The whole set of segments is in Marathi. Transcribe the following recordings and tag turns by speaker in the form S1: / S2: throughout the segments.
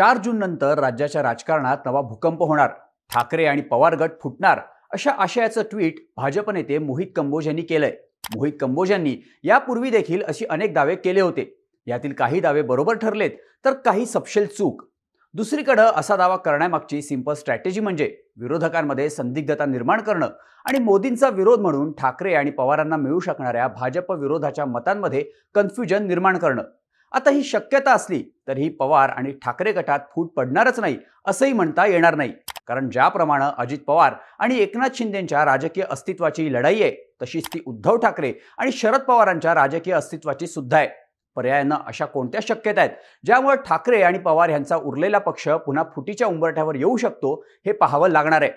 S1: चार जून नंतर राज्याच्या राजकारणात नवा भूकंप होणार. ठाकरे आणि पवार गट फुटणार अशा आशयाचं ट्विट भाजप नेते मोहित कंबोज यांनी केलंय. मोहित कंबोज यांनी यापूर्वी देखील अशी अनेक दावे केले होते. यातील काही दावे बरोबर ठरलेत तर काही सपशेल चूक. दुसरीकडं असा दावा करण्यामागची सिंपल स्ट्रॅटेजी म्हणजे विरोधकांमध्ये संदिग्धता निर्माण करणं आणि मोदींचा विरोध म्हणून ठाकरे आणि पवारांना मिळू शकणाऱ्या भाजप विरोधाच्या मतांमध्ये कन्फ्युजन निर्माण करणं. आता ही शक्यता असली तरीही पवार आणि ठाकरे गटात फूट पडणारच नाही असंही म्हणता येणार नाही. कारण ज्याप्रमाणे अजित पवार आणि एकनाथ शिंदेच्या राजकीय अस्तित्वाची लढाई आहे तशीच ती उद्धव ठाकरे आणि शरद पवारांच्या राजकीय अस्तित्वाची सुद्धा आहे. पर्यायानं अशा कोणत्या शक्यता आहेत? ज्यामुळे ठाकरे आणि पवार यांचा उरलेला पक्ष पुन्हा फुटीच्या उंबरठ्यावर येऊ शकतो हे पाहावं लागणार आहे.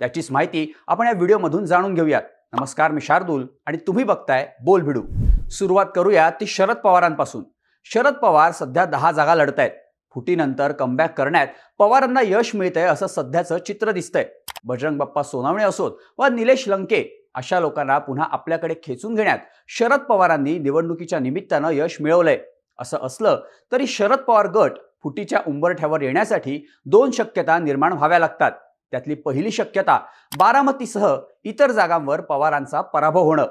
S1: त्याचीच माहिती आपण या व्हिडिओमधून जाणून घेऊयात. नमस्कार मी शार्दूल आणि तुम्ही बघताय बोल भिडू सुरुवात करूया ती शरद पवारांपासून. शरद पवार सध्या दहा जागा लढत आहेत फुटीनंतर कमबॅक करण्यात पवारांना यश मिळतंय असं सध्याचं चित्र दिसतंय. बजरंग बाप्पा सोनावणे असोत वा निलेश लंके अशा लोकांना पुन्हा आपल्याकडे खेचून घेण्यात शरद पवारांनी निवडणुकीच्या निमित्तानं यश मिळवलंय. असं असलं तरी शरद पवार गट फुटीच्या उंबरठ्यावर येण्यासाठी दोन शक्यता निर्माण व्हाव्या लागतात. त्यातली पहिली शक्यता बारामतीसह इतर जागांवर पवारांचा पराभव होणं.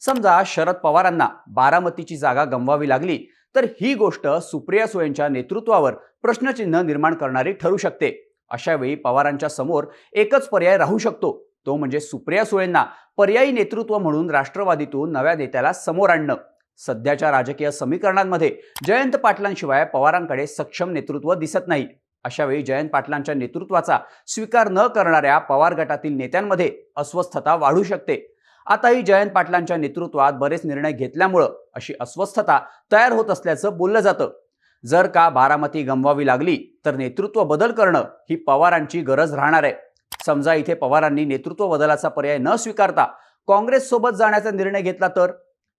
S1: समजा शरद पवारांना बारामतीची जागा गमवावी लागली तर ही गोष्ट सुप्रिया सुळेंच्या नेतृत्वावर प्रश्नचिन्ह निर्माण करणारी ठरू शकते. अशा वेळी पवारांच्या समोर एकच पर्याय राहू शकतो. तो म्हणजे सुप्रिया सुळेंना पर्यायी नेतृत्व म्हणून राष्ट्रवादीतून नव्या नेत्याला समोर आणणं. सध्याच्या राजकीय समीकरणांमध्ये जयंत पाटलांशिवाय पवारांकडे सक्षम नेतृत्व दिसत नाही. अशा वेळी जयंत पाटलांच्या नेतृत्वाचा स्वीकार न करणाऱ्या पवार गटातील नेत्यांमध्ये अस्वस्थता वाढू शकते. आताही जयंत पाटलांच्या नेतृत्वात बरेच निर्णय घेतल्यामुळं अशी अस्वस्थता तयार होत असल्याचं बोललं जातं. जर का बारामती गमवावी लागली तर नेतृत्व बदल करणं ही पवारांची गरज राहणार आहे. समजा इथे पवारांनी नेतृत्व बदलाचा पर्याय न स्वीकारता काँग्रेससोबत जाण्याचा निर्णय घेतला तर?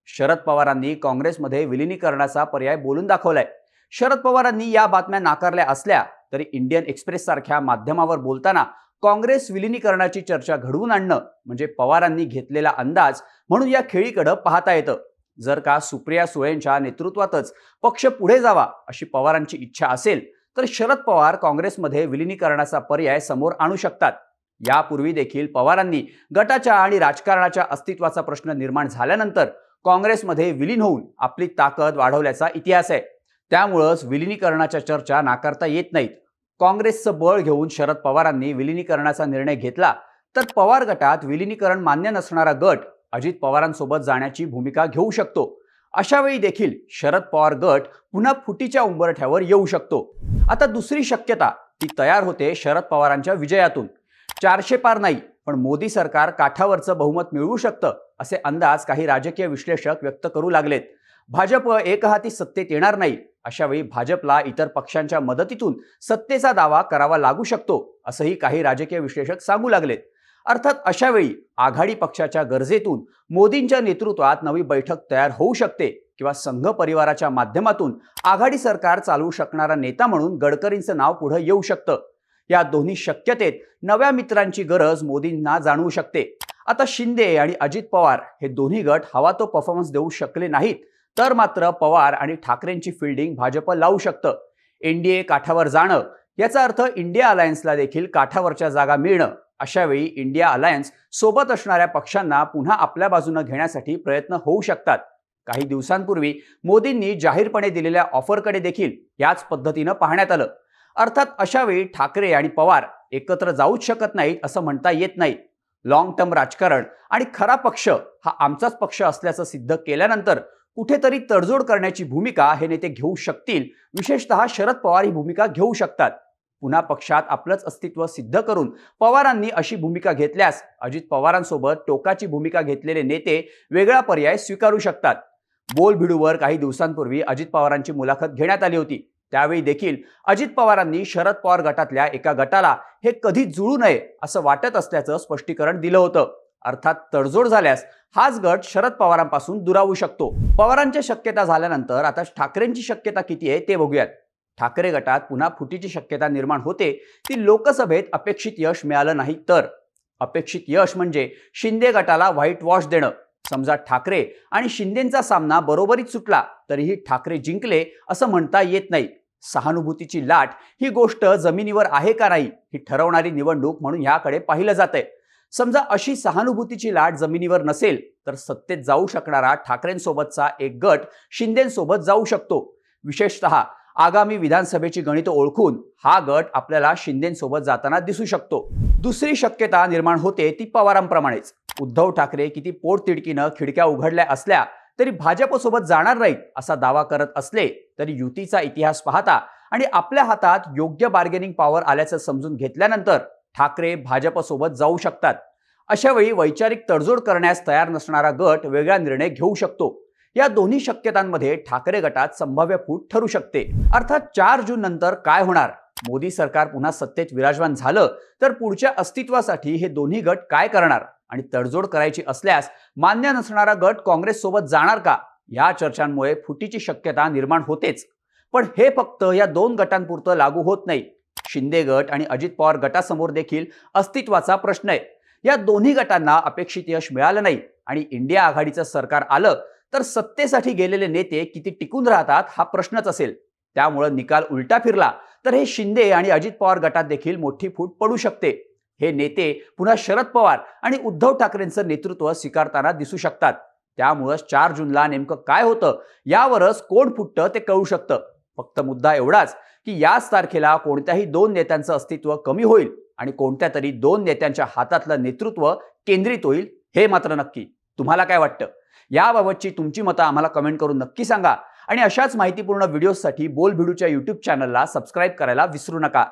S1: शरद पवारांनी काँग्रेसमध्ये विलिनीकरणाचा पर्याय बोलून दाखवलाय. शरद पवारांनी या बातम्या नाकारल्या असल्या तरी इंडियन एक्सप्रेस सारख्या माध्यमावर बोलताना काँग्रेस विलिनीकरणाची चर्चा घडवून आणणं म्हणजे पवारांनी घेतलेला अंदाज म्हणून या खेळीकडं पाहता येतं. जर का सुप्रिया सुळेंच्या नेतृत्वातच पक्ष पुढे जावा अशी पवारांची इच्छा असेल तर शरद पवार काँग्रेसमध्ये विलिनीकरणाचा पर्याय समोर आणू शकतात. यापूर्वी देखील पवारांनी गटाच्या आणि राजकारणाच्या अस्तित्वाचा प्रश्न निर्माण झाल्यानंतर काँग्रेसमध्ये विलीन होऊन आपली ताकद वाढवल्याचा इतिहास आहे. त्यामुळंच विलिनीकरणाच्या चर्चा नाकारता येत नाहीत. काँग्रेसचं बळ घेऊन शरद पवारांनी विलिनीकरणाचा निर्णय घेतला तर पवार गटात विलिनीकरण मान्य नसणारा गट अजित पवारांसोबत जाण्याची भूमिका घेऊ शकतो. अशा वेळी देखील शरद पवार गट पुन्हा फुटीच्या उंबरठ्यावर येऊ शकतो. आता दुसरी शक्यता ती तयार होते शरद पवारांच्या विजयातून. चारशे पार नाही पण मोदी सरकार काठावरचं बहुमत मिळवू शकतं असे अंदाज काही राजकीय विश्लेषक व्यक्त करू लागलेत. भाजप एकहाती सत्तेत येणार नाही अशावेळी भाजपला इतर पक्षांच्या मदतीतून सत्तेचा दावा करावा लागू शकतो असंही काही राजकीय विश्लेषक सांगू लागलेत. अर्थात अशावेळी आघाडी पक्षाच्या गरजेतून मोदींच्या नेतृत्वात नवी बैठक तयार होऊ शकते किंवा संघ परिवाराच्या माध्यमातून आघाडी सरकार चालवू शकणारा नेता म्हणून गडकरींचं नाव पुढे येऊ शकतं. या दोन्ही शक्यतेत नव्या मित्रांची गरज मोदींना जाणवू शकते. आता शिंदे आणि अजित पवार हे दोन्ही गट हवा तो परफॉर्मन्स देऊ शकले नाहीत तर मात्र पवार आणि ठाकरेंची फिल्डिंग भाजप लावू शकतं. एनडीए काठावर जाणं याचा अर्थ इंडिया अलायन्सला देखील काठावरच्या जागा मिळणं. अशावेळी इंडिया अलायन्स सोबत असणाऱ्या पक्षांना पुन्हा आपल्या बाजूनं घेण्यासाठी प्रयत्न होऊ शकतात. काही दिवसांपूर्वी मोदींनी जाहीरपणे दिलेल्या ऑफरकडे देखील याच पद्धतीनं पाहण्यात आलं. अर्थात अशावेळी ठाकरे आणि पवार एकत्र जाऊच शकत नाहीत असं म्हणता येत नाही. लॉंग टर्म राजकारण आणि खरा पक्ष हा आमचाच पक्ष असल्याचं सिद्ध केल्यानंतर कुठेतरी तडजोड करण्याची भूमिका हे नेते घेऊ शकतील. विशेषतः शरद पवार ही भूमिका घेऊ शकतात. पुन्हा पक्षात आपलंच अस्तित्व सिद्ध करून पवारांनी अशी भूमिका घेतल्यास अजित पवारांसोबत टोकाची भूमिका घेतलेले नेते वेगळा पर्याय स्वीकारू शकतात. बोलभिडूवर काही दिवसांपूर्वी अजित पवारांची मुलाखत घेण्यात आली होती. त्यावेळी देखील अजित पवारांनी शरद पवार गटातल्या एका गटाला हे कधी जुळू नये असं वाटत असल्याचं स्पष्टीकरण दिलं होतं. अर्थात तडजोड झाल्यास हाच गट शरद पवारांपासून दुरावू शकतो. पवारांच्या शक्यता झाल्यानंतर आता ठाकरेंची शक्यता किती आहे ते बघूयात. ठाकरे गटात पुन्हा फुटीची शक्यता निर्माण होते ती लोकसभेत अपेक्षित यश मिळालं नाही तर. अपेक्षित यश म्हणजे शिंदे गटाला व्हाईट वॉश देणं. समजा ठाकरे आणि शिंदेचा सामना बरोबरीत सुटला तरीही ठाकरे जिंकले असं म्हणता येत नाही. सहानुभूतीची लाट ही गोष्ट जमिनीवर आहे का नाही ही ठरवणारी निवडणूक म्हणून ह्याकडे पाहिलं जातंय. समजा अशी सहानुभूतीची लाट जमिनीवर नसेल तर सत्तेत जाऊ शकणारा ठाकरेंसोबतचा एक गट शिंदेसोबत जाऊ शकतो. विशेषतः आगामी विधानसभेची गणितं ओळखून हा गट आपल्याला शिंदेसोबत जाताना दिसू शकतो. दुसरी शक्यता निर्माण होते ती पवारांप्रमाणेच. उद्धव ठाकरे किती पोटतिडकीनं खिडक्या उघडल्या असल्या तरी भाजपसोबत जाणार नाहीत असा दावा करत असले तरी युतीचा इतिहास पाहता आणि आपल्या हातात योग्य बार्गेनिंग पॉवर आल्याचं समजून घेतल्यानंतर ठाकरे भाजपसोबत जाऊ शकतात. अशा वेळी वैचारिक तडजोड करण्यास तयार नसणारा गट वेगळा निर्णय घेऊ शकतो. या दोन्ही शक्यतांमध्ये ठाकरे गटात संभाव्य फूट ठरू शकते. अर्थात चार जून नंतर काय होणार? मोदी सरकार पुन्हा सत्तेत विराजमान झालं तर पुढच्या अस्तित्वासाठी हे दोन्ही गट काय करणार? आणि तडजोड करायची असल्यास मान्य नसणारा गट काँग्रेस सोबत जाणार का? या चर्चांमुळे फुटीची शक्यता निर्माण होतेच. पण हे फक्त या दोन गटांपुरतं लागू होत नाही. शिंदे गट आणि अजित पवार गटासमोर देखील अस्तित्वाचा प्रश्न आहे. या दोन्ही गटांना अपेक्षित यश मिळालं नाही आणि इंडिया आघाडीचं सरकार आलं तर सत्तेसाठी गेलेले नेते किती टिकून राहतात हा प्रश्नच असेल. त्यामुळं निकाल उलटा फिरला तर हे शिंदे आणि अजित पवार गटात देखील मोठी फूट पडू शकते. हे नेते पुन्हा शरद पवार आणि उद्धव ठाकरेंचं नेतृत्व स्वीकारताना दिसू शकतात. त्यामुळंच चार जूनला नेमकं काय होतं यावरच कोण फुटतं ते कळू शकतं. फक्त मुद्दा एवढाच की याच तारखेला कोणत्याही दोन नेत्यांचं अस्तित्व कमी होईल आणि कोणत्या तरी दोन नेत्यांच्या हातातलं नेतृत्व केंद्रित होईल हे मात्र नक्की. तुम्हाला काय वाटतं? याबाबतची तुमची मतं आम्हाला कमेंट करून नक्की सांगा आणि अशाच माहितीपूर्ण व्हिडिओसाठी बोल भिडूच्या यूट्यूब चॅनलला सबस्क्राईब करायला विसरू नका.